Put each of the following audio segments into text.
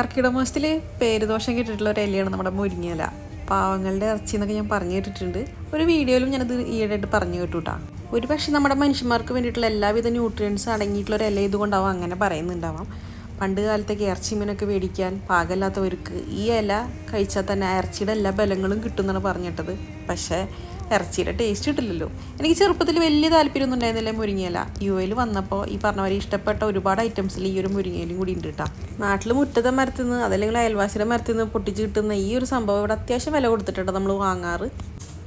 കർക്കിടക മാസത്തിൽ പേരുദോഷം കിട്ടിയിട്ടുള്ള ഒരു ഇലയാണ് നമ്മുടെ മുരിങ്ങയില. പാവങ്ങളുടെ ഇറച്ചി എന്നൊക്കെ ഞാൻ പറഞ്ഞു കേട്ടിട്ടുണ്ട്. ഒരു വീഡിയോയിലും ഞാനത് ഈയിടെയായിട്ട് പറഞ്ഞു കേട്ടുട്ടാ. ഒരു പക്ഷേ നമ്മുടെ മനുഷ്യന്മാർക്ക് വേണ്ടിയിട്ടുള്ള എല്ലാവിധ ന്യൂട്രിയൻസ് അടങ്ങിയിട്ടുള്ള ഒരു ഇല ഇതുകൊണ്ടാവാം അങ്ങനെ പറയുന്നുണ്ടാവാം. പണ്ട് കാലത്തേക്ക് ഇറച്ചി മീനൊക്കെ മേടിക്കാൻ പാകമില്ലാത്തവർക്ക് ഈ ഇല കഴിച്ചാൽ തന്നെ ഇറച്ചിയുടെ എല്ലാ ബലങ്ങളും കിട്ടുമെന്നാണ് പറഞ്ഞിട്ടത്. പക്ഷേ ഇറച്ചിയുടെ ടേസ്റ്റ് കിട്ടില്ലല്ലോ. എനിക്ക് ചെറുപ്പത്തിൽ വലിയ താല്പര്യമൊന്നും ഉണ്ടായിരുന്നില്ല മുരിങ്ങയില. യു എയിൽ വന്നപ്പോൾ ഈ പറഞ്ഞ പോലെ ഇഷ്ടപ്പെട്ട ഒരുപാട് ഐറ്റംസിൽ ഈ ഒരു മുരിങ്ങയിലും കൂടി ഉണ്ട് കേട്ടോ നാട്ടിൽ മുറ്റത്തെ മരത്തിൽ നിന്ന് അതല്ലെങ്കിൽ അയൽവാസിയുടെ മരത്തിൽ നിന്ന് പൊട്ടിച്ച് കിട്ടുന്ന ഈ ഒരു സംഭവം ഇവിടെ അത്യാവശ്യം വില കൊടുത്തിട്ടുണ്ട് നമ്മൾ വാങ്ങാറ്.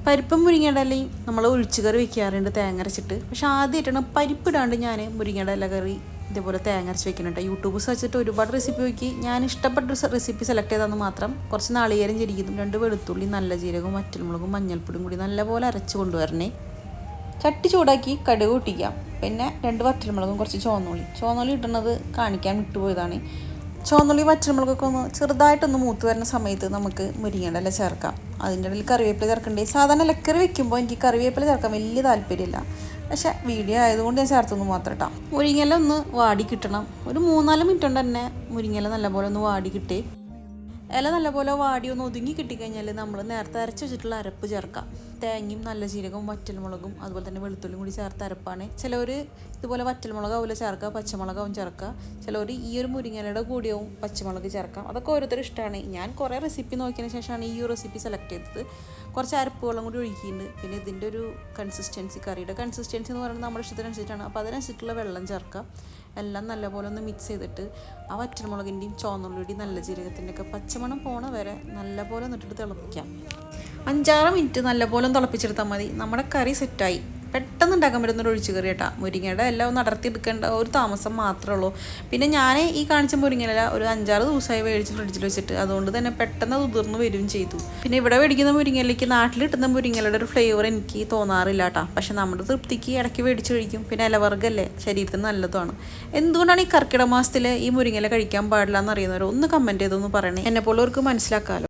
പരിപ്പും മുരിങ്ങയുടെ ഇലയും നമ്മൾ ഒഴിച്ചു കറി വെക്കാറുണ്ട് തേങ്ങ അരച്ചിട്ട്. പക്ഷെ ആദ്യമായിട്ടാണ് പരിപ്പിടാണ്ട് ഞാൻ മുരിങ്ങയുടെ ഇല കറി ഇതേപോലെ തേങ്ങ അരച്ച് വെക്കുന്നുണ്ട്. യൂട്യൂബ് സെർച്ച് ചെയ്തിട്ട് ഒരുപാട് റെസിപ്പി നോക്കി. ഞാൻ ഇഷ്ടപ്പെട്ട റെസിപ്പി സെലക്ട് ചെയ്താന്ന് മാത്രം കുറച്ച് നാളികേരം ചെരിക്കുന്നതും രണ്ട് വെളുത്തുള്ളി നല്ല ജീരകവും മറ്റൽമുളകും മഞ്ഞൾപ്പൊടിയും കൂടി നല്ലപോലെ അരച്ച് കൊണ്ടുവരണേ. ചട്ടി ചൂടാക്കി കടുക് പൊട്ടിക്കാം പിന്നെ രണ്ട് വറ്റൽമുളകും കുറച്ച് ചോന്നുള്ളി ചോന്നുള്ളി ഇടുന്നത് കാണിക്കാൻ വിട്ടുപോയതാണ്. ചോന്നുള്ളി വറ്റൽമുളകൊക്കെ ഒന്ന് ചെറുതായിട്ടൊന്ന് മൂത്ത് വരുന്ന സമയത്ത് നമുക്ക് മുരിങ്ങയുടെ ചേർക്കാം. അതിന്റെ ഇടയിൽ കറിവേപ്പില ചേർക്കണ്ടേ? സാധാരണ ഇലക്കറി വെക്കുമ്പോൾ എനിക്ക് കറിവേപ്പില ചേർക്കാൻ വലിയ താല്പര്യമില്ല. പക്ഷെ വീഡിയോ ആയതുകൊണ്ട് ഞാൻ ചേർത്തൊന്ന് മാത്രം കേട്ടോ മുരിങ്ങല ഒന്ന് വാടി കിട്ടണം. ഒരു മൂന്നാൽ മിനിറ്റ് കൊണ്ട് തന്നെ മുരിങ്ങല നല്ലപോലെ ഒന്ന് വാടി കിട്ടി. ഇല നല്ലപോലെ വാടി ഒന്ന് ഒതുങ്ങി കിട്ടിക്കഴിഞ്ഞാൽ നമ്മൾ നേരത്തെ അരച്ച് വെച്ചിട്ടുള്ള അരപ്പ് ചേർക്കാം. തേങ്ങയും നല്ല ജീരകവും വറ്റൽമുളകും അതുപോലെ തന്നെ വെളുത്തുള്ളിയും കൂടി ചേർത്ത് അരപ്പാണ്. ചിലവർ ഇതുപോലെ വറ്റൽമുളകാവില്ല ചേർക്കുക പച്ചമുളകാവും ചേർക്കുക. ചിലവർ ഈ ഒരു മുരിങ്ങലയുടെ കൂടിയാവും പച്ചമുളക് ചേർക്കാം. അതൊക്കെ ഓരോരുത്തർ ഇഷ്ടമാണ് ഞാൻ കുറേ റെസിപ്പി നോക്കിയതിന് ശേഷമാണ് ഈ റെസിപ്പി സെലക്ട് ചെയ്തത്. കുറച്ച് അരപ്പുകളും കൂടി ഒഴുകിയിട്ടുണ്ട്. പിന്നെ ഇതിന്റെ ഒരു കൺസിസ്റ്റൻസി കറിയുടെ കൺസിസ്റ്റൻസി എന്ന് പറയുന്നത് നമ്മുടെ ഇഷ്ടത്തിനനുസരിച്ചാണ് അപ്പോൾ അതിനനുസരിച്ചുള്ള വെള്ളം ചേർക്കാം. എല്ലാം നല്ലപോലെ ഒന്ന് മിക്സ് ചെയ്തിട്ട് ആ വറ്റൽമുളകിന്റെയും ചോന്നുള്ളിയുടെയും നല്ല ജീരകത്തിന്റെ ഒക്കെ പച്ചമണം പോണ വരെ നല്ലപോലെ ഒന്നിട്ടിട്ട് തിളപ്പിക്കാം. അഞ്ചാറ് മിനിറ്റ് നല്ലപോലെ തിളപ്പിച്ചെടുത്താൽ മതി. നമ്മുടെ കറി സെറ്റായി പെട്ടെന്ന് ഉണ്ടാക്കാൻ പറ്റുന്ന ഒരു ഒഴിച്ചു കറി കേട്ടാ. മുരിങ്ങയുടെ എല്ലാം ഒന്ന് അടർത്തിയെടുക്കേണ്ട ഒരു താമസം മാത്രമേ ഉള്ളൂ. പിന്നെ ഞാൻ ഈ കാണിച്ച മുരിങ്ങയില ഒരു അഞ്ചാറ് ദിവസമായി മേടിച്ച് ഫ്രിഡ്ജിൽ വെച്ചിട്ട്. അതുകൊണ്ട് തന്നെ പെട്ടെന്ന് അത് ഉതിർന്ന് വരികയും ചെയ്തു. പിന്നെ ഇവിടെ മേടിക്കുന്ന മുരിങ്ങയിലേക്ക് നാട്ടിൽ കിട്ടുന്ന മുരിങ്ങയിലയുടെ ഒരു ഫ്ലേവർ എനിക്ക് തോന്നാറില്ല കേട്ടോ. പക്ഷെ നമ്മുടെ തൃപ്തിക്ക് ഇടയ്ക്ക് മേടിച്ച് കഴിക്കും. പിന്നെ ഇലവർഗല്ലേ? ശരീരത്തിന് നല്ലതാണ്. എന്തുകൊണ്ടാണ് ഈ കർക്കിടക മാസത്തിൽ ഈ മുരിങ്ങയില കഴിക്കാൻ പാടില്ല എന്ന് അറിയുന്നവർ ഒന്ന് കമന്റ് ചെയ്തൊന്ന് പറയണേ. എന്നെപ്പോലെ പോലെ മനസ്സിലാക്കാമല്ലോ